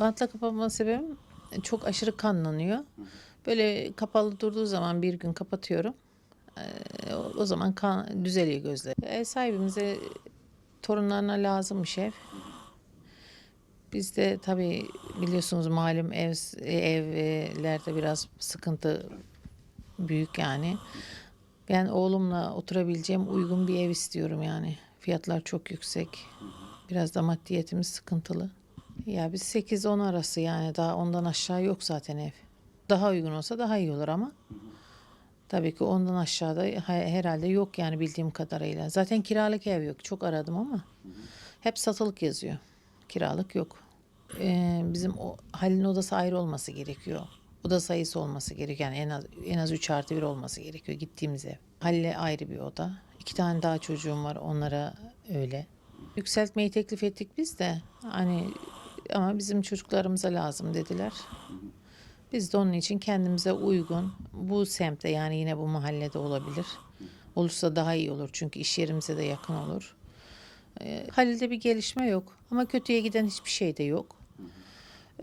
Bantla kapatma sebebim çok aşırı kanlanıyor. Böyle kapalı durduğu zaman bir gün kapatıyorum. Ee, o- o zaman kan düzeliyor gözleri. Ev sahibimize torunlarına lazımmış ev. Biz de tabii biliyorsunuz malum ev evlerde biraz sıkıntı büyük yani. Ben oğlumla oturabileceğim uygun bir ev istiyorum yani. Fiyatlar çok yüksek. Biraz da maddiyetimiz sıkıntılı. Ya biz 8-10 arası yani daha ondan aşağı yok zaten ev. Daha uygun olsa daha iyi olur ama tabii ki ondan aşağıda he- herhalde yok yani bildiğim kadarıyla. Zaten kiralık ev yok. Çok aradım ama hep satılık yazıyor. Kiralık yok. Ee, bizim o Halil'in odası ayrı olması gerekiyor. Oda sayısı olması gerekiyor. Yani en az en az 3 artı 1 olması gerekiyor gittiğimiz ev. Halil'e ayrı bir oda. İki tane daha çocuğum var. Onlara öyle. Yükseltmeyi teklif ettik biz de. Hani ama bizim çocuklarımıza lazım dediler. Biz de onun için kendimize uygun bu semtte yani yine bu mahallede olabilir. Olursa daha iyi olur çünkü iş yerimize de yakın olur. Ee, Halil'de bir gelişme yok ama kötüye giden hiçbir şey de yok.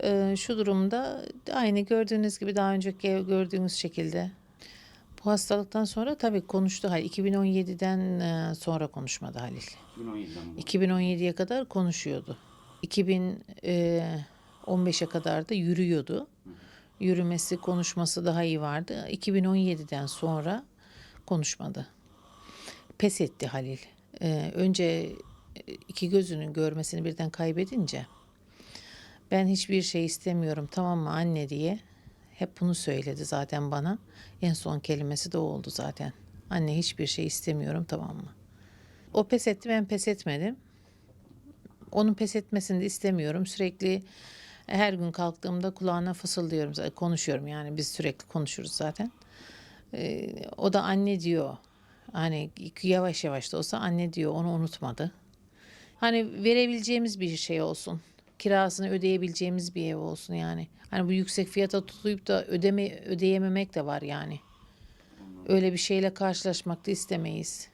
Ee, şu durumda aynı gördüğünüz gibi daha önceki gördüğünüz şekilde. Bu hastalıktan sonra tabii konuştu Halil. 2017'den e, sonra konuşmadı Halil. 2017'den bu. 2017'ye kadar konuşuyordu. 2015'e kadar da yürüyordu. Yürümesi, konuşması daha iyi vardı. 2017'den sonra konuşmadı. Pes etti Halil. Ee, önce iki gözünün görmesini birden kaybedince ben hiçbir şey istemiyorum tamam mı anne diye hep bunu söyledi zaten bana. En son kelimesi de o oldu zaten. Anne hiçbir şey istemiyorum tamam mı? O pes etti ben pes etmedim. Onun pes etmesini de istemiyorum. Sürekli her gün kalktığımda kulağına fısıldıyorum. Konuşuyorum yani biz sürekli konuşuruz zaten. Ee, o da anne diyor. Hani yavaş yavaş da olsa anne diyor onu unutmadı. Hani verebileceğimiz bir şey olsun. Kirasını ödeyebileceğimiz bir ev olsun yani. Hani bu yüksek fiyata tutuyup da ödeme ödeyememek de var yani. Öyle bir şeyle karşılaşmak da istemeyiz.